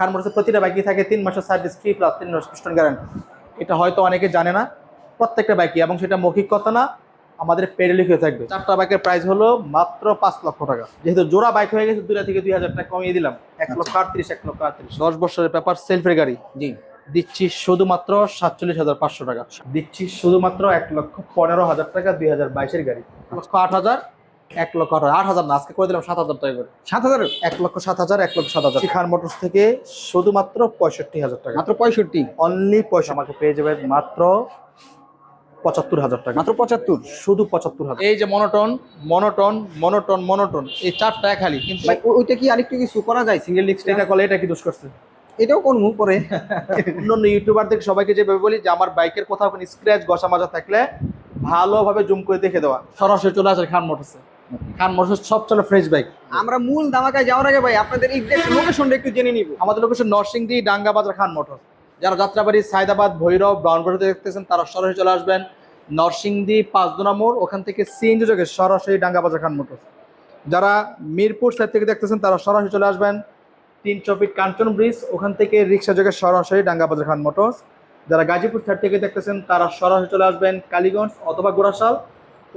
খান মোটরসের প্রতিটা বাইকই থাকে তিন মাসের সার্ভিস ফ্রি প্লাস তিন মাস পিস্টন গ্যারান্টি এটা হয়তো অনেকে জানে না প্রত্যেকটা বাইকই এবং সেটা মৌখিক কথা না আমাদের পেডে লিখে থাকবে। চারটা বাইকের প্রাইস হলো মাত্র পাঁচ লক্ষ টাকা। যেহেতু জোড়া বাইক হয়ে গেছে দুটা থেকে দুই হাজার টাকা কমিয়ে দিলাম। এক লক্ষ আটত্রিশ এক লক্ষ আটত্রিশ। দশ বছরের পেপার সেলফের গাড়ি। জি। দিচ্ছি শুধুমাত্র সাতচল্লিশ হাজার পাঁচশো টাকা। দিচ্ছি শুধুমাত্র এক লক্ষ পনেরো হাজার টাকা দুই হাজার বাইশের গাড়ি। লক্ষ আট হাজার এক লক্ষ আট হাজার না আজকে করে দিলাম সাত হাজার টাকা করে। সাত হাজার? এক লক্ষ সাত হাজার এক লক্ষ সাত হাজার। খান মোটরস থেকে শুধুমাত্র পঁয়ষট্টি হাজার টাকা। মাত্র পঁয়ষট্টি? অনলি পয়সা আমাকে পেয়ে যাবেন মাত্র পঁচাত্তর হাজার টাকা। মাত্র পঁচাত্তর? শুধু পঁচাত্তর হাজার। এই যে মনোটন মনোটন মনোটন মনোটন এই চারটা খালি কিন্তু ওইটা কি আরেকটু কিছু করা যায়? সিঙ্গেল ডিস্ক এটা করলে এটা কি দোষ করছে? এটাও কোন মুখ পরে অন্যান্য ইউটিউবারদের সবাইকে যেভাবে বলি যে আমার বাইকের কোথাও স্ক্র্যাচ ঘষা মাজা থাকলে ভালোভাবে জুম করে দেখে দেওয়া। সরাসরি চলে আসে খান মোটরসে। খান মোটরস সব চলে ফ্রেশ বাইক আমরা মূল ধামাকায় যাওয়ার আগে ভাই আপনাদের এক্সাক্ট লোকেশনটা একটু জেনে নিব। আমাদের লোকেশন নরসিংদী ডাঙ্গা বাজার খান মোটর যারা যাত্রাবাড়ি সায়দাবাদ ভৈরব ব্রাউনবাড়িতে দেখতেছেন তারা সরাসরি চলে আসবেন নরসিংদী পাঁচদোনা মোড় ওখান থেকে সিএনজি যোগে সরাসরি ডাঙ্গা বাজার খান মোটর যারা মিরপুর সাইড থেকে দেখতেছেন তারা সরাসরি চলে আসবেন তিনশো ফিট কাঞ্চন ব্রিজ ওখান থেকে রিক্সা যোগে সরাসরি ডাঙ্গা বাজার খান মোটরস যারা গাজীপুর সাইড থেকে দেখতেছেন তারা সরাসরি চলে আসবেন কালীগঞ্জ অথবা গোড়াশাল।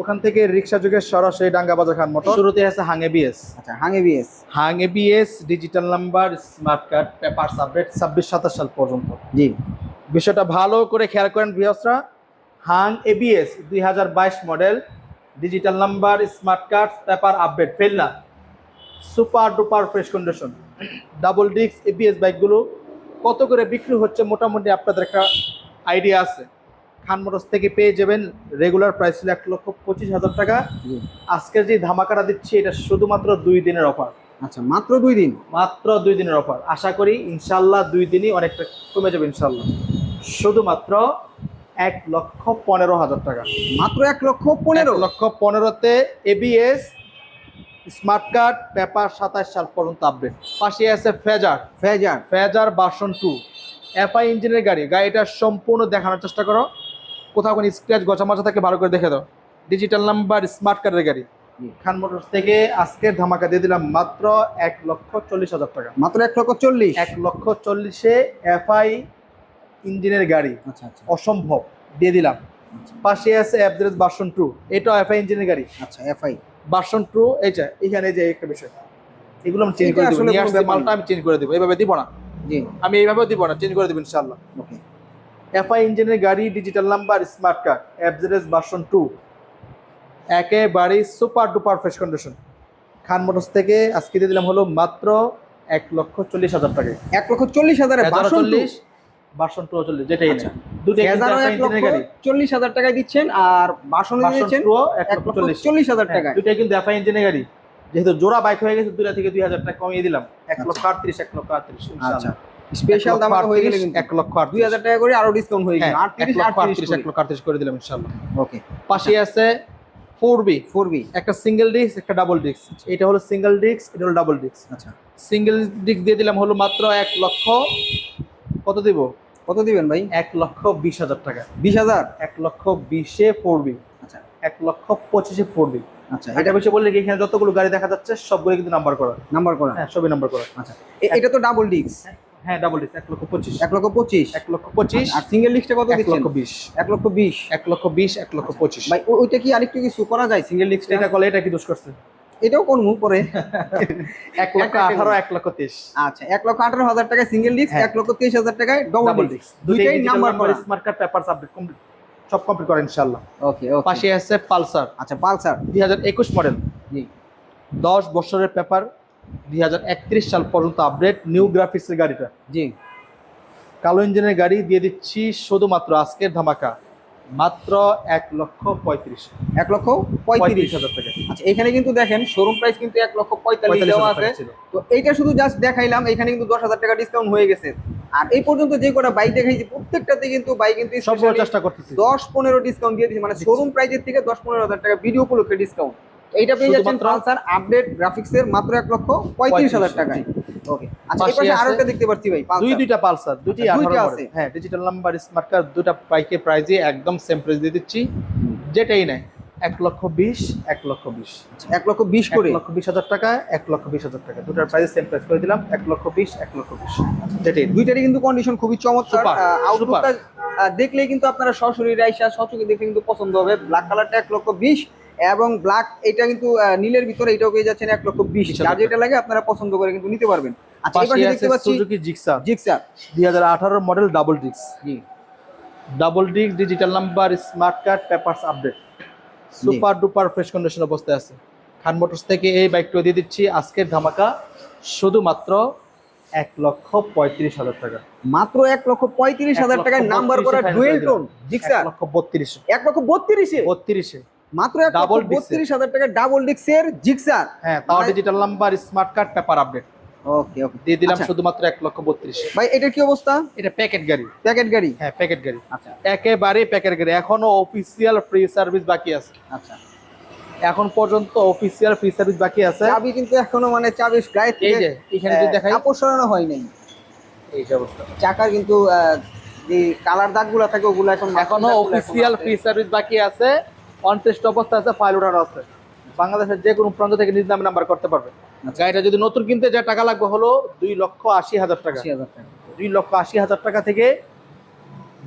ওখান থেকে রিক্সা যোগে সরাসরি ডাঙ্গা বাজার খান মোটর। শুরুতে আছে হাঙ্গে বিএস। আচ্ছা হাঙ্গে BS. Hunk ABS digital number smart card paper update ছাব্বিশ সাতাশ সাল পর্যন্ত। জি। বিষয়টা ভালো করে খেয়াল করেন বৃহস্রা হাং এবিএস দুই হাজার বাইশ model digital number smart card paper update fail না। Super duper fresh condition double disc ABS বাইকগুলো কত করে বিক্রি হচ্ছে মোটামুটি আপনাদের একটা আইডিয়া আছে। খান মোটরস থেকে পেয়ে যাবেন রেগুলার প্রাইস ছিল এক লক্ষ পঁচিশ হাজার টাকা। জি। আজকের যে ধামাকাটা দিচ্ছি এটা শুধুমাত্র দুই দিনের অফার আচ্ছা মাত্র দুই দিন? মাত্র দুই দিনের অফার আশা করি ইনশাল্লাহ দুই দিনই অনেকটা কমে যাবে ইনশাল্লাহ শুধুমাত্র এক লক্ষ পনেরো হাজার টাকা। মাত্র এক লক্ষ পনেরো? লক্ষ পনেরোতে এবিএস স্মার্ট কার্ড পেপার সাতাশ সাল পর্যন্ত আপডেট পাশে আছে Fazer Fazer Fazer version two FI ইঞ্জিনের গাড়ি। গাড়িটা সম্পূর্ণ দেখানোর চেষ্টা করো। কোথাও কোনো স্ক্র্যাচ গছা মাছা থাকে ভালো করে দেখে দাও। ডিজিটাল নাম্বার স্মার্ট কার্ডের গাড়ি। খান মোটরস থেকে আজকের ধামাকা দিয়ে দিলাম মাত্র এক লক্ষ চল্লিশ হাজার টাকা। মাত্র এক লক্ষ চল্লিশ? এক লক্ষ চল্লিশে এফআই ইঞ্জিনের গাড়ি। আচ্ছা আচ্ছা। অসম্ভব দিয়ে দিলাম। আচ্ছা। পাশে আছে অ্যাভারেজ ভার্সন টু এটাও এফআই ইঞ্জিনের গাড়ি। আচ্ছা এফআই। ভার্সন টু এইটা এখানে যে একটা বিষয়। এগুলো আমি চেঞ্জ এটা করে দেবো। মালটা আমি চেঞ্জ করে দেবো। এইভাবে দিব না। জি। আমি এইভাবেও দিব না চেঞ্জ করে দেবো ইনশাল্লাহ ওকে। এফআই ইঞ্জিনের গাড়ি digital number smart card average version two একেবারে super duper fresh condition Khan motors থেকে আজকে দিয়ে দিলাম হলো মাত্র এক লক্ষ চল্লিশ হাজার টাকা। এক লক্ষ চল্লিশ হাজারে বাসন চল্লিশ ভার্সন টু চল্লিশ যেটাই আচ্ছা। না গাড়ি। চল্লিশ হাজার টাকায় দিচ্ছেন আর বাসন দিচ্ছেন চল্লিশ। হাজার হ্যাঁ, টাকায়। দুটাই কিন্তু এফআই ইঞ্জিনের গাড়ি। যেহেতু জোড়া বাইক হয়ে গেছে দুটা থেকে দুই হাজার টাকা কমিয়ে দিলাম। এক আচ্ছা। লক্ষ আটত্রিশ এক লক্ষ আটত্রিশ আচ্ছা। স্পেশাল দাম হয়ে গেলে কিন্তু। এক লক্ষ দুই হাজার টাকা করে আরও ডিসকাউন্ট হয়ে গেল। হ্যাঁ, আটত্রিশ লক্ষ আটত্রিশ এক লক্ষ আটত্রিশ করে দিলাম ইনশাল্লাহ। ওকে পাশে আছে ফোর বি ফোর বি একটা সিঙ্গেল ডিস্ক একটা ডাবল ডিস্ক এটা হলো সিঙ্গেল ডিস্ক এটা হলো ডাবল ডিস্ক আচ্ছা। সিঙ্গেল ডিস্ক দিয়ে দিলাম হলো মাত্র এক লক্ষ কত দিব? কত দিবেন ভাই? এক লক্ষ বিশ হাজার টাকা। বিশ হাজার? এক লক্ষ বিশে ফোর বি আচ্ছা। এক লক্ষ পঁচিশে ফোর বি আচ্ছা। এটা বললে এখানে যতগুলো গাড়ি দেখা যাচ্ছে সবগুলো কিন্তু নাম্বার করা। নাম্বার করা। হ্যাঁ সবই নাম্বার করা। আচ্ছা। এটা তো ডাবল ডিস্ক হ্যাঁ ডাবল ডিস্ক এক লক্ষ পঁচিশ এক লক্ষ পঁচিশ এক লক্ষ পঁচিশ আর সিঙ্গেল ডিস্কটা কত এক লক্ষ বিশ এক লক্ষ বিশ এক লক্ষ বিশ এক লক্ষ পঁচিশ ভাই ওইটা কি আরেকটু কিছু করা যায় সিঙ্গেল ডিস্কটা এটা করলে এটা কি দোষ করছে এটাও কোন মুখ পরে এক লক্ষ আঠারো এক লক্ষ তেইশ আচ্ছা এক লক্ষ আঠারো হাজার টাকায় সিঙ্গেল ডিস্ক হ্যাঁ। এক লক্ষ তেইশ হাজার টাকায় ডবল ডিস্ক দুইটাই number smart card paper submit complete সব কমপ্লিট করে ইনশাআল্লাহ ওকে ওকে পাশে আছে পালসার আচ্ছা পালসার দুই হাজার একুশ মডেল জি দশ বছরের পেপার দুই হাজার একত্রিশ সাল পর্যন্ত আপডেট নিউ গ্রাফিক্সের গাড়িটা। জি। কালো ইঞ্জিনের গাড়ি দিয়ে দিচ্ছি শুধুমাত্র আজকের ধামাকা মাত্র এক লক্ষ পঁয়ত্রিশ। এক লক্ষ পঁয়ত্রিশ। হাজার টাকা। আচ্ছা এখানে কিন্তু দেখেন শোরুম প্রাইস কিন্তু এক লক্ষ পঁয়তাল্লিশ দেওয়া আছে। তো এইটা শুধু জাস্ট দেখাইলাম এখানে কিন্তু দশ হাজার টাকা ডিসকাউন্ট হয়ে গেছে। আর এই পর্যন্ত যে কটা বাইক দেখাইছি প্রত্যেকটাতে কিন্তু বাইক কিন্তু চেষ্টা করতেছি। দশ পনেরো ডিসকাউন্ট দিয়ে দিচ্ছে মানে শোরুম প্রাইসের থেকে দশ পনেরো হাজার টাকা ভিডিও উপলক্ষে ডিসকাউন্ট এইটা পেয়ে যাচ্ছেন পালসার আপডেট গ্রাফিক্স এর মাত্র এক লক্ষ পঁয়ত্রিশ হাজার টাকায়। ওকে আচ্ছা এই পাশে আরও একটা দেখতে পাচ্ছি ভাই দুই দুইটা পালসার দুইটি আচ্ছা, দুইটা আছে। হ্যাঁ ডিজিটাল নাম্বার স্মার্ট কার্ড দুটা বাইকের প্রাইজে একদম সেম প্রাইস দিয়ে দিচ্ছি। যেটাই নেয় এক লক্ষ বিশ এক লক্ষ বিশ। এক লক্ষ বিশ করে। লক্ষ বিশ হাজার টাকা এক লক্ষ বিশ হাজার টাকা। দুটার প্রাইস সেম প্রাইস করে দিলাম এক লক্ষ বিশ এক লক্ষ বিশ। যেটাই দুইটারই কিন্তু কন্ডিশন খুবই চমৎকার। আউটলুকটা দেখলেই কিন্তু আপনারা সরাসরি রাইসা সচকে দেখলে কিন্তু পছন্দ হবে। ব্ল্যাক কালারটা এক লক্ষ বিশ এবং ব্ল্যাক এটা কিন্তু নীলের ভিতরে এটাও পেয়ে যাচ্ছেন এক লক্ষ বিশ 20,000 যার যেটা লাগে আপনারা পছন্দ করে কিন্তু নিতে পারবেন। আচ্ছা এবার দেখতে পাচ্ছি সুজুকি জিক্সার জিক্সার দুই হাজার আঠারোর মডেল ডাবল ডিস্ক জি double disc digital number smart card papers update super duper fresh condition অবস্থায় আছে। খান মোটরস থেকে এই বাইকটা দিয়ে দিচ্ছি। আজকের ধামাকা শুধুমাত্র এক লক্ষ পঁয়ত্রিশ হাজার টাকা। মাত্র এক লক্ষ পঁয়ত্রিশ হাজার টাকায় নাম্বার করা 32,000 ডুয়েল টোন এক লক্ষ বত্রিশে। এক লক্ষ বত্রিশে? বত্রিশে। মাত্র disc-এর। বত্রিশ হাজার টাকা ডাবল ডিক্সের জিক্সার হ্যাঁ তাও digital number smart card paper update okay okay দিয়ে দিলাম আচ্ছা। শুধুমাত্র এক লক্ষ বত্রিশে। ভাই এটার কি অবস্থা? এটা প্যাকেট গাড়ি। প্যাকেট গাড়ি? হ্যাঁ প্যাকেট গাড়ি। আচ্ছা। একেবারে প্যাকেট গাড়ি। এখনও অফিসিয়াল ফ্রি সার্ভিস বাকি আছে। আচ্ছা। এখন পর্যন্ত অফিসিয়াল ফ্রি সার্ভিস বাকি আছে। চাবি কিন্তু এখনও মানে চাবি গায়ে এই যে এখানে যদি দেখাই। কাপড় সরানো হয় নাই। এই অবস্থা। চাকার কিন্তু যে কালার দাগগুলো থাকে ওগুলো এখন এখনও অফিসিয়াল ফ্রি সার্ভিস বাকি আছে। অন টেস্ট অবস্থা আছে ফাইল ওঠানো আছে। বাংলাদেশের যে কোনো প্রান্ত থেকে নিজ নামে নাম্বার করতে পারবে। আচ্ছা। গাড়িটা যদি নতুন কিনতে যা টাকা লাগবে হলো দুই লক্ষ আশি হাজার টাকা। দুই লক্ষ আশি হাজার টাকা থেকে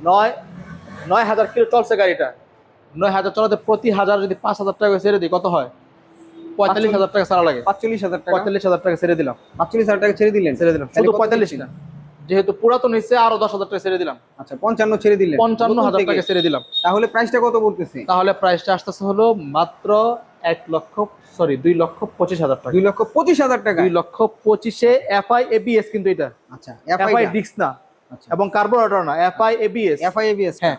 নয় নয় হাজার কিলো চলছে গাড়িটা। নয় হাজার চলাতে প্রতি হাজার যদি পাঁচ হাজার টাকা ছেড়ে দিই কত হয়? পঁয়তাল্লিশ হাজার টাকা ছাড়া লাগে। পাঁচচল্লিশ হাজার টাকা। পঁয়তাল্লিশ হাজার টাকা ছেড়ে দিলাম। পাঁচচল্লিশ হাজার টাকা ছেড়ে দিলেন? ছেড়ে দিলাম। শুধু পঁয়তাল্লিশ না যেহেতু পুরাতন হচ্ছে আরও দশ হাজার টাকা ছেড়ে দিলাম। আচ্ছা পঞ্চান্ন ছেড়ে দিলেন। পঞ্চান্ন হাজার টাকা ছেড়ে দিলাম। তাহলে প্রাইসটা কত বলতেছে তাহলে প্রাইসটা আসতেছে হলো মাত্র এক লক্ষ সরি দুই লক্ষ পঁচিশ হাজার টাকা। দুই লক্ষ পঁচিশ হাজার টাকা? দুই লক্ষ পঁচিশে এফআই এবিএস কিন্তু এটা। আচ্ছা এফআই ডিক্স না। আচ্ছা। এবং কার্বোরেটর না এফআই এবিএস। এফআই এবিএস হ্যাঁ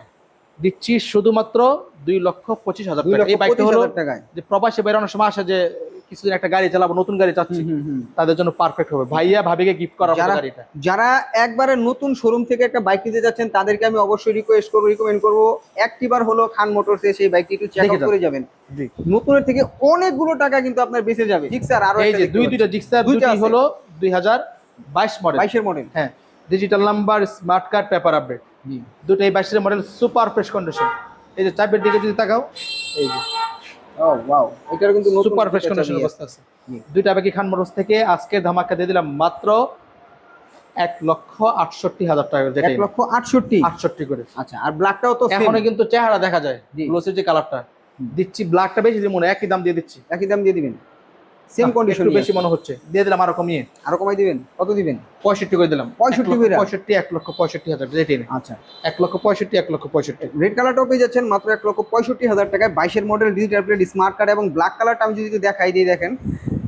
দিচ্ছি শুধুমাত্র দুই লক্ষ পঁচিশ হাজার টাকা। এই বাইকটা হলো যে প্রবাসী বেরোনোর সময় আসে যে কিছুদিন একটা গাড়ি চালাবো নতুন গাড়ি চাচ্ছি। তাদের জন্য পারফেক্ট হবে। ভাইয়া ভাবিকে গিফট করার যারা- গাড়িটা। যারা একবারে নতুন শোরুম থেকে একটা বাইক নিতে যাচ্ছেন তাদেরকে আমি অবশ্যই রিকোয়েস্ট করব রিকমেন্ড করব। একটিবার হলো খান মোটরসে সেই বাইকটি একটু চেক। করে যাবেন। নতুনের থেকে অনেকগুলো টাকা কিন্তু আপনার বেঁচে যাবে। ঠিক স্যার আরও এই যে দুই দুইটা জিক্সার দুইটা। হলো দুই হাজার বাইশ মডেল বাইশের মডেল হ্যাঁ digital number smart card paper update দুটোই বাইশের মডেল সুপার ফ্রেশ কন্ডিশন এই যে চাপের দিকে যদি তাকাও এই যে। ও ওয়াও এটার কিন্তু সুপার ফ্রেশ একটা কন্ডিশন আছে। অবস্থা আছে। জি। দুইটা বাকি খান মোটরস থেকে আজকে ধামাকা দিয়ে দিলাম মাত্র এক লক্ষ আটষট্টি হাজার টাকা যেটা এক লক্ষ আটষট্টি? আটষট্টি করে। আচ্ছা আর ব্ল্যাকটাও তো। এখনও কিন্তু চেহারা দেখা যায় গ্লোসের যে কালারটা। দিচ্ছি ব্ল্যাকটা বেশি মনে হয়, একই দাম দিয়ে দিচ্ছি। একই দাম দিয়ে দিবেন। সেম কন্ডিশন বেশি মনে হচ্ছে। দিয়ে দিলাম আরও কমিয়ে। আরও কমাই দিবেন? কত দিবেন? পঁয়ষট্টি করে দিলাম। 65 এক লক্ষ কইরা? পঁয়ষট্টি এক লক্ষ পঁয়ষট্টি হাজার নেই। আচ্ছা। এক লক্ষ পঁয়ষট্টি এক লক্ষ পঁয়ষট্টি। রেড কালারটাও পেয়ে যাচ্ছেন মাত্র এক লক্ষ পঁয়ষট্টি হাজার টাকায়। বাইশের model digital plate smart card এবং ব্ল্যাক কালারটা আমি যদি দেখাই দিয়ে দেখেন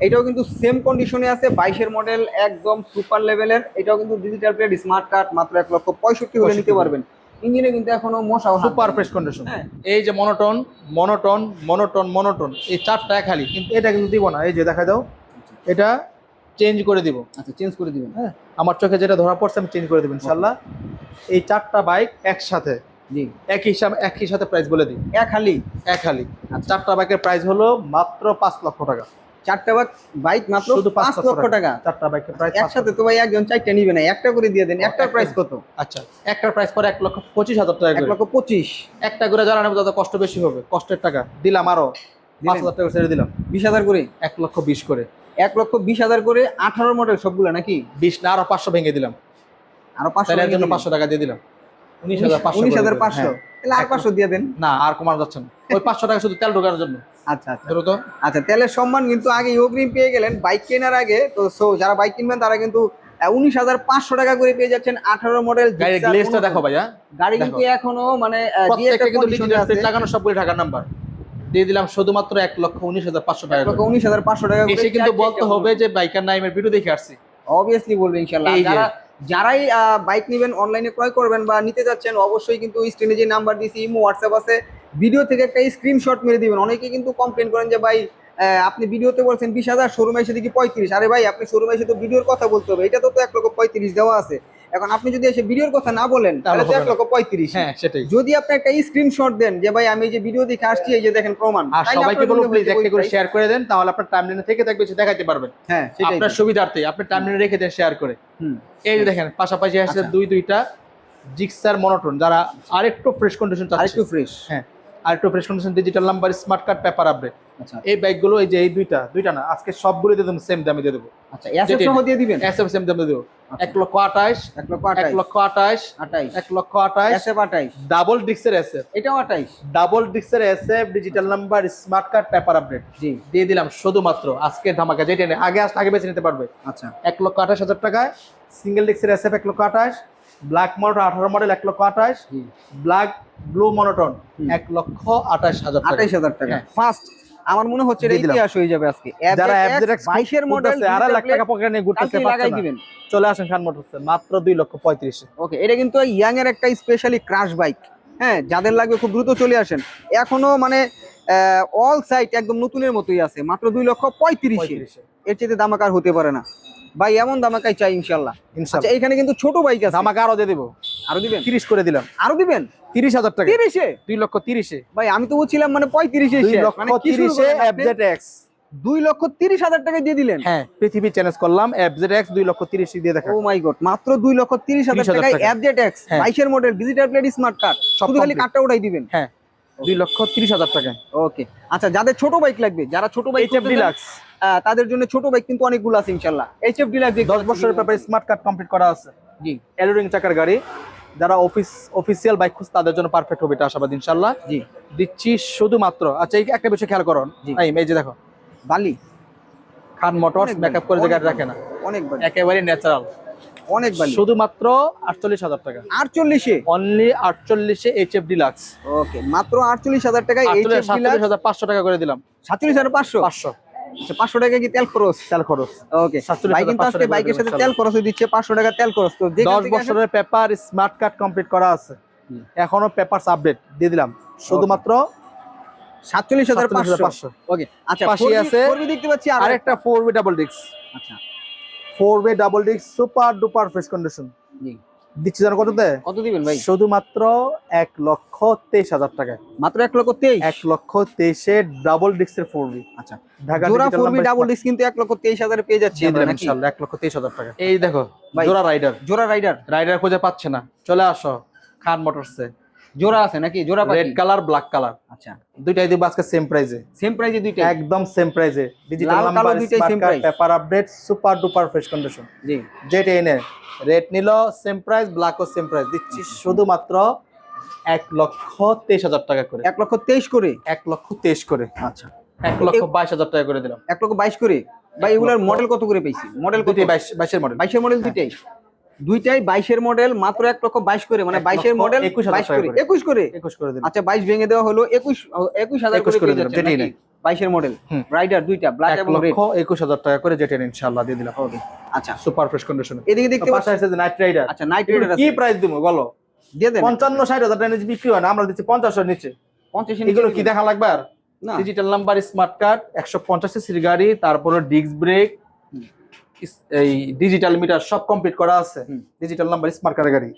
এটাও কিন্তু সেম কন্ডিশনে আছে। বাইশের মডেল একদম সুপার লেভেলের এটাও কিন্তু ডিজিটাল প্লেট স্মার্ট কার্ড মাত্র এক লক্ষ পঁয়ষট্টি হলে নিতে পারবেন। ইঞ্জিনে কিন্তু এখনও মশা সুপার ফ্রেশ কন্ডিশন। এই যে মনোটন মনোটন মনোটন মনোটন এই চারটা খালি কিন্তু এটা কিন্তু দিব না। এই যে দেখা দাও। এটা চেঞ্জ করে দিব। আচ্ছা চেঞ্জ করে দিবেন। হ্যাঁ। আমার চোখে যেটা ধরা পড়ছে আমি চেঞ্জ করে দেবো ইনশাল্লাহ এই চারটা বাইক একসাথে। জি। একই হিসাবে একই সাথে প্রাইস বলে দিই। এক হালি। এক খালি চারটা বাইকের প্রাইস হলো মাত্র পাঁচ লক্ষ টাকা। চারটা বাইক মাত্র শুধু পাঁচ লক্ষ টাকা। চারটা বাইকের প্রাইস একসাথে তো ভাই একজন চারটা নিবে না একটা করে দিয়ে দেন একটার একটা প্রাইস। কত? আচ্ছা। একটার প্রাইস পরে এক লক্ষ পঁচিশ হাজার টাকা এক লক্ষ পঁচিশ। একটা করে যারা নেবে তাদের কষ্ট বেশি হবে কষ্টের টাকা। দিলাম আরও। পাঁচ হাজার টাকা ছেড়ে দিলাম। বিশ হাজার করে? এক লক্ষ বিশ করে। এক লক্ষ বিশ হাজার করে আঠারো মডেল সবগুলো নাকি? বিশ না আরও পাঁচশো ভেঙে দিলাম। আরও পাঁচশো পাঁচশো টাকা দিয়ে দিলাম। উনিশ হাজার পাঁচশো উনিশ হাজার পাঁচশো। হ্যাঁ। তাহলে আর পাঁচশো দিয়ে দেন। না আর কমানো যাচ্ছে না। ওই পাঁচশো টাকা শুধু তেল ঢোকানোর জন্য। আচ্ছা আচ্ছা। ধরো তো। আচ্ছা তেলের সম্মান কিন্তু আগে অগ্রিম পেয়ে গেলেন বাইক কেনার আগে। তো সো যারা বাইক কিনবেন তারা কিন্তু উনিশ হাজার পাঁচশো টাকা করে পেয়ে যাচ্ছেন আঠারো মডেল দেখো ভাইয়া। গাড়ি কিন্তু এখনও মানে লাগানো সবগুলি ঢাকার নাম্বার দিয়ে দিলাম শুধুমাত্র এক লক্ষ উনিশ হাজার পাঁচশো টাকা উনিশ হাজার পাঁচশো টাকা এসে কিন্তু বলতে হবে যে বাইকার নাইমের ভিডিও দেখে আসছি। অবভিয়াসলি বলবে ইনশাল্লাহ। যারা যারাই বাইক নেবেন অনলাইনে ক্রয় করবেন বা নিতে যাচ্ছেন, অবশ্যই কিন্তু স্ক্রিনে যে নাম্বার দিয়েছি, ইমো হোয়াটসঅ্যাপ আছে ভিডিও থেকে একটা স্ক্রিনশট মেরে দিবেন। অনেকে কিন্তু কমপ্লেন করেন যে, ভাই আপনি ভিডিওতে বলছেন বিশ হাজার শোরুমে এসে দেখি পঁয়ত্রিশ। আরে ভাই, আপনি শোরুমে এসে তো ভিডিওর কথা বলতে হবে। এটা তো এক লক্ষ পঁয়ত্রিশ দেওয়া আছে। এখন আপনি যদি এসে ভিডিওর কথা না বলেন তাহলে এক লক্ষ পঁয়ত্রিশ। হ্যাঁ সেটাই। যদি আপনি একটা স্ক্রিনশট দেন যে ভাই আমি এই যে ভিডিও দেখে আসছি এই যে দেখেন প্রমাণ। আর সবাইকে বলব প্লিজ একটা করে শেয়ার করে দেন তাহলে আপনার টাইমলাইনে থেকে থাকবে সে দেখাতে পারবেন হ্যাঁ সেটাই আপনার সুবিধার্থে আপনি টাইমলাইনে রেখে দেন শেয়ার করে। হুম। এই যে দেখেন পাশাপাশি আসছে আচ্ছা। দুই দুইটা জিক্সার মনোটন যারা আরেকটু ফ্রেশ কন্ডিশন আরেকটু ফ্রেশ হ্যাঁ। আর একটু fresh condition digital number smart card paper update আচ্ছা। এই বাইকগুলো এই যে এই দুইটা দুইটা না আজকে সবগুলো দিয়ে দেবো সেম দামে দিয়ে দেবো। আচ্ছা এসএফ দিয়ে দিবেন? এস এম সেম দামে দেবো। আচ্ছা। এক লক্ষ আঠাশ এক লক্ষ এক লক্ষ আঠাশ আঠাইশ। এক লক্ষ আঠাশ এসএফ আঠাইশ। ডাবল ডিক্সের এস এফ এটাও আঠাইশ। Double ডিক্সের S F digital number smart card paper update জি। দিয়ে দিলাম শুধুমাত্র আজকে ধামাকা যেটা আগে আসলে আগে বেছে নিতে পারবে। আচ্ছা। এক লক্ষ আঠাশ হাজার টাকায় সিঙ্গেল ডিক্সের এস এফ এক লক্ষ আঠাশ ব্ল্যাক মনোটন আঠারো মডেল এক লক্ষ আঠাশ। ব্ল্যাক ব্লু মনোটন এক লক্ষ আঠাশ হাজার আঠাইশ হাজার টাকা। হ্যাঁ। ফার্স্ট আমার মনে হচ্ছে এটা ইতিহাস হয়ে যাবে আজকে। যারা FZX FZX বাইশের মডেল আড়াই লাখ টাকা পকেটে নিয়ে ঘুরতেছে কালকে লাগাই দিবেন। চলে আসেন খান মোটরসে মাত্র দুই লক্ষ পঁয়ত্রিশে। ওকে এটা কিন্তু ইয়াং এর একটা স্পেশালি ক্রাশ বাইক হ্যাঁ যাদের লাগবে খুব দ্রুত চলে আসেন। এখনও মানে অল সাইট একদম নতুনের মতোই আছে মাত্র দুই লক্ষ পঁয়ত্রিশে। পঁয়ত্রিশে। এর চেয়ে দামাকার হতে পারে না। ভাই এমন দামাকাই চাই ইনশাল্লাহ আচ্ছা এখানে কিন্তু ছোট বাইক আছে। ধামাকা আরও দিয়ে দিব। আরও দিবেন? তিরিশ করে দিলাম। আরও দিবেন? তিরিশ হাজার টাকা। তিরিশে? দুই লক্ষ তিরিশে। ভাই আমি তো বলছিলাম মানে পঁয়ত্রিশে দুই লক্ষ মানে তিরিশে? দুই লক্ষ তিরিশ হাজার টাকা দিয়ে দিলেন? হ্যাঁ পৃথিবী চ্যালেঞ্জ করলাম এক্স দুই লক্ষ তিরিশ দিয়ে দেখা ও মাই গড মাত্র দুই লক্ষ তিরিশ হাজার টাকায় টাকা। অ্যাপজেট এক্স। বাইশের model digital plate smart card সব শুধু খালি। কার্ডটা ওটাই দিবেন? হ্যাঁ। দুই লক্ষ তিরিশ হাজার টাকা। ওকে আচ্ছা যাদের ছোট বাইক লাগবে যারা ছোট বাইক এইচএফ ডিলাক্স তাদের জন্য ছোট বাইক কিন্তু অনেকগুলো আছে ইনশাল্লাহ এইচএফ ডিলাক্স দশ বছরের ব্যাপারে স্মার্ট কার্ড কমপ্লিট করা আছে। জি। এলোরিং চাকার গাড়ি যারা অফিস অফিসিয়াল বাইক খুঁজ তাদের জন্য পারফেক্ট হবে এটা আশাবাদ ইনশাল্লাহ জি। দিচ্ছি শুধুমাত্র আচ্ছা এই একটা বিষয় খেয়াল করুন। এই যে দেখো বালি। খান মোটরস মেকআপ করে যে গাড়ি রাখে না। অনেক একেবারে ন্যাচারাল অনেক বালি শুধুমাত্র আটচল্লিশ হাজার টাকা। আটচল্লিশে? অনলি আটচল্লিশে এইচ এফ ডিলাক্স ওকে মাত্র আটচল্লিশ হাজার এইচএফ সাতচল্লিশ হাজার পাঁচশো টাকা করে দিলাম। সাতচল্লিশ হাজার পাঁচশো? পাঁচশো। আচ্ছা, পাঁচশো টাকা কি তেল খরচ? তেল খরচ। ওকে কিন্তু আজকে বাইকের সাথে তেল খরচ দিচ্ছে পাঁচশো টাকা তেল খরচ তো। যেখান দশ বছরের পেপার স্মার্ট কার্ড কমপ্লিট করা আছে। এখনও পেপার আপডেট দিয়ে দিলাম। শুধুমাত্র সাতচল্লিশ হাজার পাঁচশো। পাঁচশো। ওকে আচ্ছা আছে দেখতে পাচ্ছি আরেকটা ফোর ডাবল ডিস্ক আচ্ছা। Four way double disc super duper fresh condition. দিচ্ছি জানো কততে? কত দিবেন ভাই? শুধুমাত্র এক লক্ষ তেইশ হাজার টাকায়। মাত্র এক লক্ষ তেইশ? এক লক্ষ তেইশে ডাবল ডিস্কের ফোর বি আচ্ছা। ঢাকা জোড়া ফোরবি ডাবল ডিস্ক কিন্তু এক লক্ষ তেইশ হাজারে পেয়ে যাচ্ছি দিয়ে? ইনশাল্লাহ এক লক্ষ তেইশ হাজার টাকা। এই দেখো। জোড়া রাইডার জোড়া রাইডার রাইডার খুঁজে পাচ্ছে না। চলে আসো খান মোটরসে। জোড়া আছে নাকি? জোড়া রেড কালার ব্ল্যাক কালার আচ্ছা। দুইটাই দিব আজকে সেম প্রাইসে সেম প্রাইজে দুইটা একদম সেম প্রাইসে ডিজিটাল নাম্বার দুইটাই smart same paper update super duper fresh condition জি। যেটা এনে রেড নিল সেম প্রাইস ব্ল্যাকও সেম প্রাইস দিচ্ছি শুধুমাত্র এক লক্ষ তেইশ হাজার টাকা করে। এক লক্ষ তেইশ করে? এক লক্ষ তেইশ করে। আচ্ছা। এক লক্ষ বাইশ হাজার টাকা করে দিলাম। এক লক্ষ বাইশ করে? ভাই এগুলার মডেল কত করে পেয়েছি মডেল কত? দুইটাই বাইশ বাইশের মডেল বাইশের মডেল দুইটাই? দুইটাই বাইশের মডেল মাত্র এক লক্ষ বাইশ করে মানে বাইশের মডেল একুশ বাইশ করে। একুশ করে? একুশ করে আচ্ছা বাইশ ভেঙে দেওয়া হলো একুশ একুশ হাজার একুশ করে। বাইশের মডেল রাইডার দুইটা ব্ল্যাক এবং রেড লক্ষ একুশ হাজার টাকা করে যেটা এনে ইনশাল্লাহ দিয়ে দিলাম। আচ্ছা। সুপার ফ্রেশ কন্ডিশন এদিকে দেখতে পাচ্ছি আছে যে নাইট রাইডার আচ্ছা নাইট রাইডার কি প্রাইস দিব বলো? দিয়ে দেন। পঞ্চান্ন ষাট হাজার টাকা বিক্রি হয় না আমরা দিচ্ছি পঞ্চাশের নিচে। পঞ্চাশ এগুলো কি দেখা লাগবে আর? না। ডিজিটাল নাম্বার স্মার্ট কার্ড একশো পঞ্চাশ সিসির গাড়ি তারপরে ডিস্ক ব্রেক। এই ডিজিটাল মিটার সব কমপ্লিট করা আছে। ডিজিটাল নাম্বার স্মার্ট কার্ডের গাড়ি।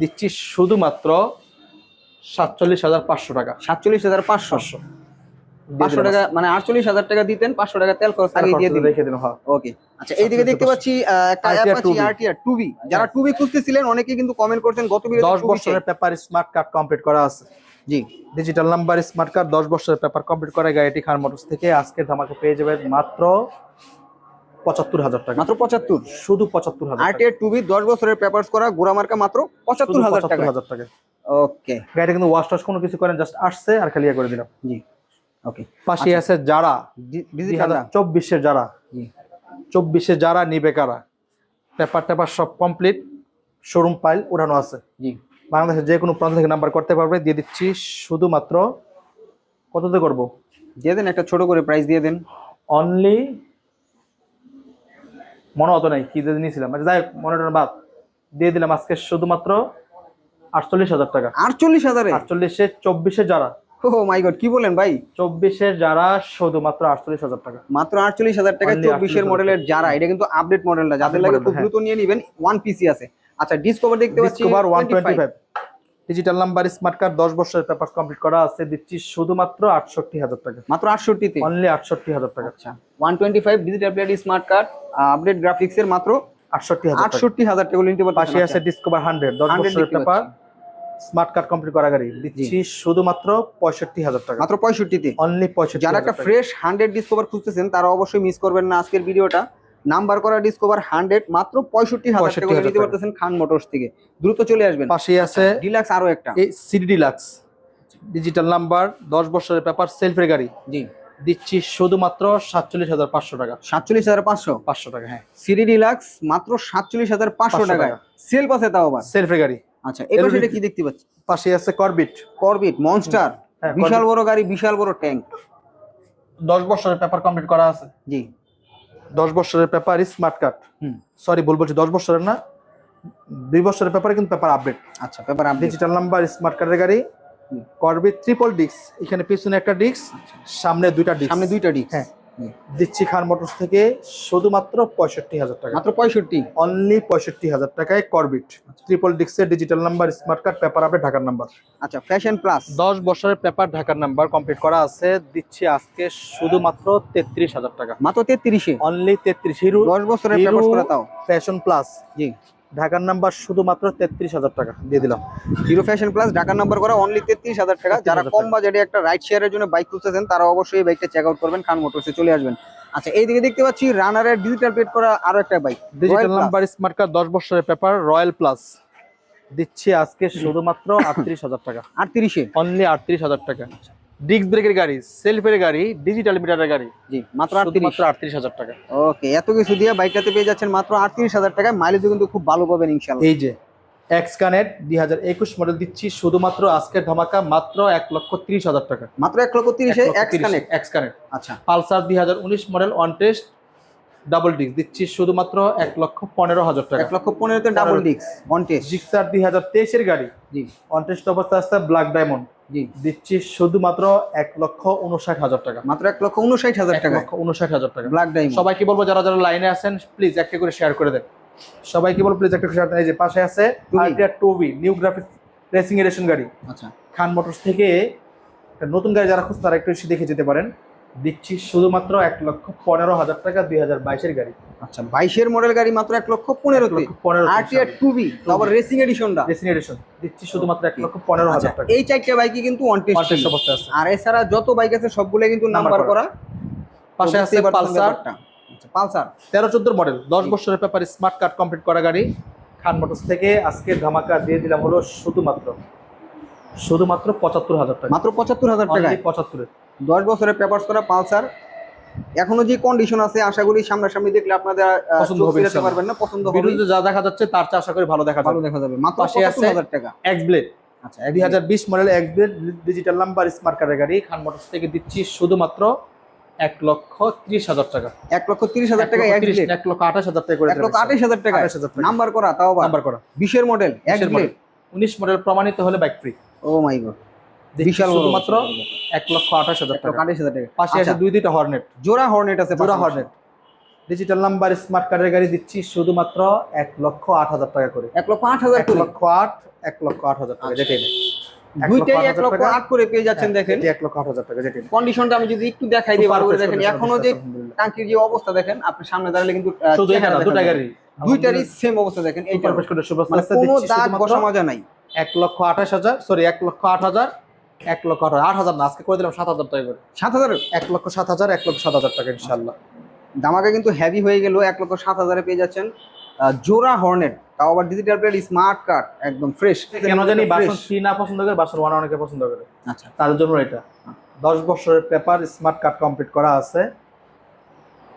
দিচ্ছি শুধুমাত্র সাতচল্লিশ হাজার পাঁচশো টাকা। সাতচল্লিশ হাজার পাঁচশো? পাঁচশো। টাকা মানে আটচল্লিশ হাজার টাকা দিতেন পাঁচশো টাকা তেল খরচ আগে দিয়ে দিবেন রেখে দিন হ্যাঁ। ওকে আচ্ছা এইদিকে দেখতে পাচ্ছি একটা RTR অ্যাপাচি 2B আরটিআর টুবি যারা টুবি খুঁজতেছিলেন অনেকেই কিন্তু কমেন্ট করছেন গত দশ 2B বছরের পেপার স্মার্ট কার্ড কমপ্লিট করা আছে। জি। ডিজিটাল নাম্বার স্মার্ট কার্ড দশ বছরের পেপার কমপ্লিট করা গাড়িটি খান মোটরস থেকে আজকের ধামাকে পেয়ে যাবেন মাত্র পঁচাত্তর হাজার টাকা। মাত্র পঁচাত্তর? শুধু পঁচাত্তর হাজার টাকা। আরটিআর টুবি দশ বছরের পেপারস করা গোড়া মার্কা মাত্র পঁচাত্তর হাজার টাকা। হাজার টাকা। ওকে। গাড়িটা কিন্তু ওয়াশ টাশ কোনো কিছু করেন জাস্ট আসছে আর খালি ইয়ে করে দিলাম। জি। ওকে। পাশে আছে যারা। চব্বিশের যারা। চব্বিশে যারা নিবে কারা? পেপার টেপার সব কমপ্লিট শোরুম ফাইল ওঠানো আছে। জি। বাংলাদেশের যে কোনো প্রান্ত থেকে নাম্বার করতে পারবে দিয়ে দিচ্ছি শুধুমাত্র কততে করব? দিয়ে দেন একটা ছোট করে প্রাইস দিয়ে দেন। অনলি মনে হতো নাই কি যে নিয়েছিলাম। আচ্ছা যাই হোক, মনে বাদ। দিয়ে দিলাম আজকে শুধুমাত্র আটচল্লিশ হাজার টাকা। আটচল্লিশ হাজারে? আটচল্লিশে চব্বিশে যারা। ও মাই গড কি বলেন ভাই? চব্বিশের যারা শুধুমাত্র আটচল্লিশ হাজার টাকা। মাত্র আটচল্লিশ হাজার টাকা চব্বিশের মডেলের যারা। এটা কিন্তু আপডেট মডেলটা যাদের লাগে খুব হ্যাঁ। দ্রুত নিয়ে নেবেন। ওয়ান পিসি আছে। আচ্ছা ডিসকভার দেখতে পাচ্ছি Discover one twenty five digital number smart card দশ বছরের পেপার কমপ্লিট করা আছে। দিচ্ছি শুধুমাত্র আটষট্টি হাজার টাকা। মাত্র আটষট্টিতে? অনলি আটষট্টি হাজার টাকা। আচ্ছা one twenty five digital plate smart card update graphics এর মাত্র আটষট্টি আটষট্টি হাজার নিতে পাশে আছে ডিসকভার হান্ড্রেড দশ বছরের পেপার স্মার্ট কার্ড কমপ্লিট করা গাড়ি। দিচ্ছি শুধুমাত্র পঁয়ষট্টি হাজার টাকা। মাত্র পঁয়ষট্টিতে। অনলি পঁয়ষট্টি যারা একটা ফ্রেশ হান্ড্রেড ডিসকভার খুঁজতেছেন তারা অবশ্যই মিস করবেন না আজকের ভিডিওটা। নাম্বার করা ডিসকভার হান্ড্রেড মাত্র পঁয়ষট্টি হাজার টাকা 65,000 করে নিতে টাকা। পারতেছেন খান মোটরস থেকে। দ্রুত চলে আসবেন। পাশেই আছে ডিলাক্স আরও একটা। এই সিডি ডিলাক্স ডিজিটাল নাম্বার দশ বছরের পেপার সেলফের গাড়ি। জি। দিচ্ছি শুধুমাত্র সাতচল্লিশ হাজার পাঁচশো টাকা। সাতচল্লিশ হাজার পাঁচশো? পাঁচশো টাকা হ্যাঁ। সিডি ডিলাক্স মাত্র সাতচল্লিশ হাজার পাঁচশো টাকা। সেল পাশে তাও আবার? সেলফের গাড়ি। আচ্ছা এর সেটা কি দেখতে পাচ্ছি? পাশে আছে করবিট করবিট মনস্টার বিশাল বড় গাড়ি বিশাল বড় ট্যাঙ্ক দশ বছরের পেপার কমপ্লিট করা আছে। জি। দশ বছরের পেপার স্মার্ট কার্ড হুম। সরি ভুল বলছি দশ বছরের না দুই বছরের পেপারে কিন্তু পেপার আপডেট আচ্ছা paper update digital number smart কার্ডের গাড়ি। হুম। করবিট ট্রিপল ডিস্ক এখানে পিছনে একটা ডিস্ক সামনে দুইটা ডিস্ক সামনে দুইটা ডিস্ক হ্যাঁ। দিচ্ছি খান মোটরস থেকে শুধুমাত্র পঁয়ষট্টি হাজার টাকা। মাত্র পঁয়ষট্টি। অনলি পঁয়ষট্টি হাজার টাকায় করবিট ট্রিপল ডিস্কের digital number smart card paper update ঢাকার নাম্বার আচ্ছা ফ্যাশন প্লাস দশ বছরের পেপার ঢাকার নাম্বার কমপ্লিট করা আছে। দিচ্ছি আজকে শুধুমাত্র তেত্রিশ হাজার টাকা। মাত্র তেত্রিশে। অনলি তেত্রিশ। হিরো দশ বছরের পেপার করা তাও। ফ্যাশন প্লাস জি। ঢাকার নাম্বার শুধুমাত্র তেত্রিশ হাজার টাকা দিয়ে দিলাম। হিরো ফ্যাশন প্লাস ঢাকার নাম্বার করা অনলি তেত্রিশ হাজার টাকা। যারা কম বাজেটে একটা রাইড শেয়ারের জন্য বাইক খুঁজতেছেন তারা অবশ্যই এই বাইকটা চেক আউট করবেন খান মোটরসে চলে আসবেন। আচ্ছা এইদিকে দেখতে পাচ্ছি রানারের ডিজিটাল প্লেট করা আরও একটা bike digital number smart card দশ বছরের পেপার রয়্যাল প্লাস দিচ্ছি আজকে শুধুমাত্র আটত্রিশ হাজার টাকা। আটত্রিশে? অনলি আটত্রিশ হাজার টাকা। ডিস্ক ব্রেকের গাড়ি সেলফের গাড়ি ডিজিটাল মিটারের গাড়ি। জি মাত্র মাত্র আটত্রিশ হাজার টাকা। ওকে এত কিছু দিয়ে বাইকটাতে পেয়ে যাচ্ছেন মাত্র আটত্রিশ হাজার টাকায়। মাইলেজও কিন্তু খুব ভালো পাবেন ইনশাল্লাহ এই যে এক্স কানেট দুই হাজার একুশ মডেল দিচ্ছি শুধুমাত্র আজকের ধামাকা মাত্র এক লক্ষ ত্রিশ হাজার টাকা। মাত্র এক লক্ষ তিরিশে এক্স কানেক্ট এক্স কানেক্ট আচ্ছা। পালসার দুই হাজার উনিশ মডেল টেস্ট ডাবল ডিস্ক দিচ্ছি শুধুমাত্র এক লক্ষ পনেরো হাজার টাকা। এক লক্ষ পনেরোতে ডাবল ডিস্ক টেস্ট জিক্সার দুই হাজার তেইশের গাড়ি। জি। টেস্ট অবস্থা আছে ব্ল্যাক ডায়মন্ড জি। দিচ্ছি শুধুমাত্র এক লক্ষ উনষাট হাজার টাকা। মাত্র এক লক্ষ উনষাট হাজার টাকা। লক্ষ উনষাট হাজার টাকা। ব্ল্যাক ডায়মন্ড সবাইকে বলব যারা যারা লাইনে আছেন প্লিজ একটা করে শেয়ার করে দেন। সবাইকে বলব প্লিজ একটা করে শেয়ার এই যে পাশে আছে টুবি। নিউ গ্রাফিক রেসিং এডিশন গাড়ি। আচ্ছা। খান মোটরস থেকে একটা নতুন গাড়ি যারা খুঁজ তারা একটু এসে দেখে যেতে পারেন। দিচ্ছি শুধুমাত্র এক লক্ষ পনেরো হাজার টাকা দুই হাজার বাইশের গাড়ি। আচ্ছা বাইশের মডেল গাড়ি মাত্র এক লক্ষ পনেরো আরটিআর টুবি তারপর রেসিং এডিশনটা রেসিং এডিশন দিচ্ছি শুধুমাত্র এক লক্ষ পনেরো আচ্ছা হাজার টাকা। এই চারটে বাইকই কিন্তু অবস্থা আছে। আর এছাড়া যত বাইক আছে সবগুলো কিন্তু নাম্বার করা। পাশে আছে পালসার। আচ্ছা, পালসার। তেরো চোদ্দোর মডেল দশ বছরের ব্যাপারে স্মার্ট কার্ড কমপ্লিট করা গাড়ি। খান মোটরস থেকে আজকে ধামাকা দিয়ে দিলাম হলো শুধুমাত্র। শুধুমাত্র পঁচাত্তর হাজার টাকা। মাত্র পঁচাত্তর হাজার টাকা পঁচাত্তরের। দশ বছরের পেপারস করা পালসার। এখনও যে কন্ডিশন আছে আশা করি সামনাসামনি দেখলে আপনাদের পছন্দ হবে পারবেন না পছন্দ হবে। বিরুদ্ধে যা দেখা যাচ্ছে তার চেয়ে আশা করি ভালো দেখা ভালো দেখা যাবে। মাত্র পাশে আছে- পঁচাত্তর হাজার টাকা? এক্স ব্লেড আচ্ছা দুই হাজার বিশ model X blade digital number smart কার্ডের গাড়ি। খান মোটরস থেকে দিচ্ছি শুধুমাত্র এক লক্ষ ত্রিশ হাজার টাকা। এক লক্ষ তিরিশ হাজার টাকা এক লক্ষ আঠাশ হাজার টাকা করে এক লক্ষ আঠাশ হাজার টাকা। আঠাশ হাজার টাকা। নাম্বার করা তাও নাম্বার করা। বিশের মডেল বিশের model। উনিশ মডেল প্রমাণিত হলে bike free oh my god বিশাল শুধুমাত্র এক লক্ষ আঠাশ হাজার টাকা। আঠাশ হাজার টাকা। পাশে আছে আচ্ছা, দুই দুইটা হর্নেট জোড়া হর্নেট আছে জোড়া হর্নেট ডিজিটাল নাম্বার স্মার্ট কার্ডের গাড়ি দিচ্ছি শুধুমাত্র এক লক্ষ আট হাজার টাকা করে। এক লক্ষ আট হাজার এক লক্ষ আট এক লক্ষ আট হাজার টাকা আচ্ছা। যেটাই দুইটাই এক লক্ষ আট করে পেয়ে যাচ্ছেন হ্যাঁ, দেখেন। এক লক্ষ আট হাজার টাকা যেটাই কন্ডিশনটা আমি যদি একটু দেখাই দিই ভালো করে দেখেন এখনও যে টাঙ্কির যে অবস্থা দেখেন আপনি সামনে দাঁড়ালে কিন্তু দুটা গাড়ি। দুইটারই সেম অবস্থা দেখেন এইটা মানে কোনো দাগ বসা মাজা নাই। এক লক্ষ আঠাশ হাজার সরি এক লক্ষ আট হাজার এক লক্ষ আট হাজার আট না আজকে করে দিলাম সাত হাজার টাকা করে। সাত হাজার এক লক্ষ সাত হাজার এক লক্ষ সাত হাজার টাকা ইনশাল্লাহ দামাকা কিন্তু হেভি হয়ে গেল এক লক্ষ সাত হাজারে পেয়ে যাচ্ছেন জোড়া হর্নেট তাও আবার ডিজিটাল প্লেট স্মার্ট কার্ড একদম ফ্রেশ কেন জানি বাসন থ্রি না পছন্দ করে বাসন ওয়ান অনেকে পছন্দ করে। আচ্ছা। তাদের জন্য এটা। দশ বছরের পেপার স্মার্ট কার্ড কমপ্লিট করা আছে।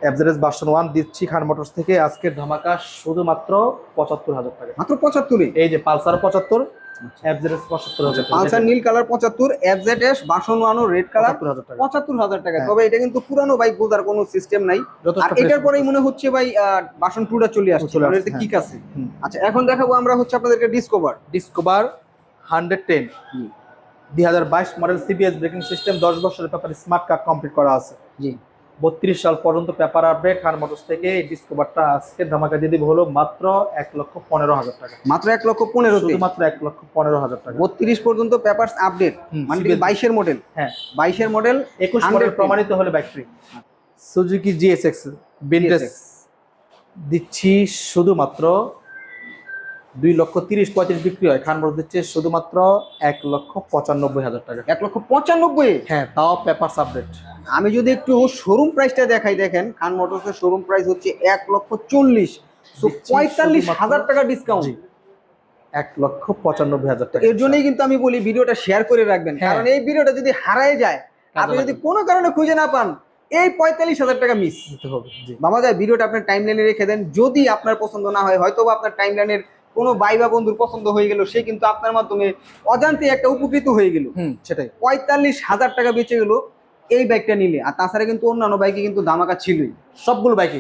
অ্যাভারেজ বাসন ওয়ান দিচ্ছি খান মোটরস থেকে আজকের ধামাকা শুধুমাত্র পঁচাত্তর হাজার টাকা। মাত্র পঁচাত্তরে এই যে পালসার পঁচাত্তর অ্যাভারেজ পঁচাত্তর পালসার নীল কালার পঁচাত্তর এফজেড এস বাসন রেড কালার পঁচাত্তর হাজার টাকা। হ্যাঁ। তবে এটা কিন্তু পুরানো বাইক বোঝার কোনো সিস্টেম নাই। আর এটার পরেই মনে হচ্ছে ভাই বাসন টুটা চলে আসছে আসছে, কিক আছে। আচ্ছা এখন দেখাবো আমরা হচ্ছে আপনাদেরকে ডিসকভার ডিসকভার হান্ড্রেড টেন দুই হাজার বাইশ মডেল সিবিএস ব্রেকিং সিস্টেম দশ বছরের পেপার স্মার্ট কার্ড কমপ্লিট করা আছে। জি। বত্রিশ সাল পর্যন্ত পেপার আপডেট খান মোটরস থেকে এই ডিসকভারটা আজকে ধামাকা দিয়ে দিব হলো মাত্র এক লক্ষ পনেরো হাজার টাকা। মাত্র এক লক্ষ পনেরো মাত্র এক লক্ষ পনেরো হাজার টাকা। বত্রিশ পর্যন্ত পেপারস আপডেট মানে বাইশের মডেল হ্যাঁ। বাইশের মডেল একুশ মডেল প্রমাণিত হলে বাইক ফ্রি সুজুকি জিএসএক্স বিন্ডেস দিচ্ছি শুধুমাত্র দুই লক্ষ তিরিশ পঁয়ত্রিশ বিক্রি হয়। খান মোটর দিচ্ছে শুধুমাত্র এক লক্ষ পঁচানব্বই হাজার টাকা। এক লক্ষ পঁচানব্বই? হ্যাঁ তাও পেপার আপডেট। আমি যদি একটু শোরুম প্রাইসটা দেখাই দেখেন খান মোটরসের শোরুম প্রাইস হচ্ছে এক লক্ষ চল্লিশ। তো পঁয়তাল্লিশ হাজার টাকা ডিসকাউন্ট এক লক্ষ পঁচানব্বই হাজার টাকা এর জন্যই কিন্তু আমি বলি ভিডিওটা শেয়ার করে রাখবেন। হ্যাঁ। কারণ এই ভিডিওটা যদি হারায় যায় আপনি যদি কোনো কারণে খুঁজে না পান এই পঁয়তাল্লিশ হাজার টাকা মিস দিতে হবে বাবা যায় ভিডিওটা আপনার টাইম লাইনে রেখে দেন। যদি আপনার পছন্দ না হয় হয়তোবা আপনার টাইম লাইনের কোনো ভাই বা বন্ধুর পছন্দ হয়ে গেল সে কিন্তু আপনার মাধ্যমে অজান্তে একটা উপকৃত হয়ে গেল। হুম সেটাই। পঁয়তাল্লিশ হাজার টাকা বেঁচে গেল। এই বাইকটা নিলে। আর তাছাড়া কিন্তু অন্যান্য বাইকে কিন্তু দামাকা ছিলই। সবগুলো বাইকে